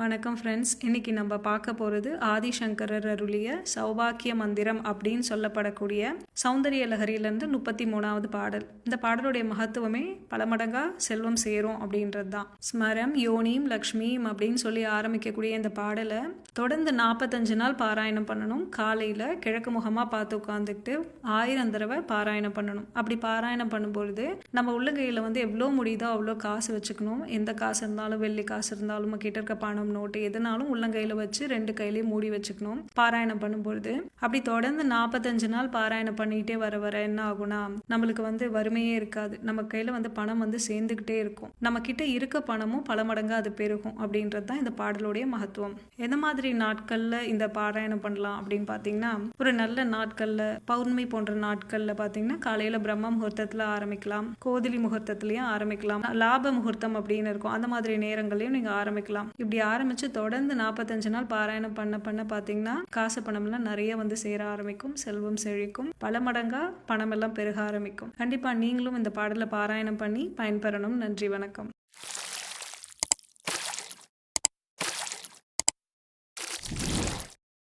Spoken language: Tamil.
வணக்கம் ஃப்ரெண்ட்ஸ் இன்னைக்கு நம்ம பார்க்க போகிறது ஆதிசங்கரர் அருளிய சௌபாக்கிய மந்திரம் அப்படின்னு சொல்லப்படக்கூடிய சௌந்தரிய லஹரியிலேருந்து முப்பத்தி மூணாவது பாடல். இந்த பாடலுடைய மகத்துவமே பல மடங்கா செல்வம் சேரும் அப்படின்றது தான் ஸ்மரம் யோனிம் லக்ஷ்மியும் அப்படின்னு சொல்லி ஆரம்பிக்கக்கூடிய இந்த பாடலை தொடர்ந்து நாற்பத்தஞ்சு நாள் பாராயணம் பண்ணணும். காலையில் கிழக்கு முகமாக பார்த்து உட்காந்துக்கிட்டு ஆயிரம் தடவை பாராயணம் பண்ணணும். அப்படி பாராயணம் பண்ணும்பொழுது நம்ம உள்ளங்கையில் வந்து எவ்வளோ முடியுதோ அவ்வளோ காசு வச்சுக்கணும். எந்த காசு இருந்தாலும் வெள்ளி காசு இருந்தாலும் நம்ம கிட்ட இருக்க பணம் நோட்டு எதுனாலும் உள்ளங்கையில் வச்சு ரெண்டு கையிலையும் மூடி வச்சுக்கணும். பாராயணம் பண்ணும்பொழுது. அப்படி தொடர்ந்து நாற்பத்தஞ்சு நாள் பாராயணம் பண்ணிக்கிட்டே வர வர என்ன ஆகும்னா நம்மளுக்கு வந்து வறுமையே இருக்காது. நம்ம கையில் வந்து பணம் வந்து சேர்ந்துக்கிட்டே இருக்கும். நம்ம கிட்ட இருக்க பணமும் பல மடங்காக அது பெருகும் அப்படின்றது தான் இந்த பாடலுடைய மகத்துவம். எந்த மாதிரி நாட்களில் இந்த பாராயணம் பண்ணலாம் அப்படின்னு பார்த்தீங்கன்னா ஒரு நல்ல நாட்களில் பௌர்ணமி போன்ற நாட்களில் பார்த்தீங்கன்னா காலையில் பிரம்ம முகூர்த்தத்தில் ஆரம்பிக்கலாம். கோதிலி முகூர்த்தத்துலேயும் ஆரம்பிக்கலாம். லாப முகூர்த்தம் அப்படின்னு இருக்கும். அந்த மாதிரி நேரங்களையும் நீங்கள் ஆரம்பிக்கலாம். இப்படி ஆரம்பித்து தொடர்ந்து நாற்பத்தஞ்சு நாள் பாராயணம் பண்ண பண்ண பார்த்தீங்கன்னா காசு பணம்லாம் நிறைய வந்து சேர ஆரம்பிக்கும் செல்வம் செழிக்கும் பல மடங்காக பணமெல்லாம் பெருக ஆரம்பிக்கும். கண்டிப்பாக நீங்களும் இந்த பாடலை பாராயணம் பண்ணி பயன்பெறணும். நன்றி வணக்கம்.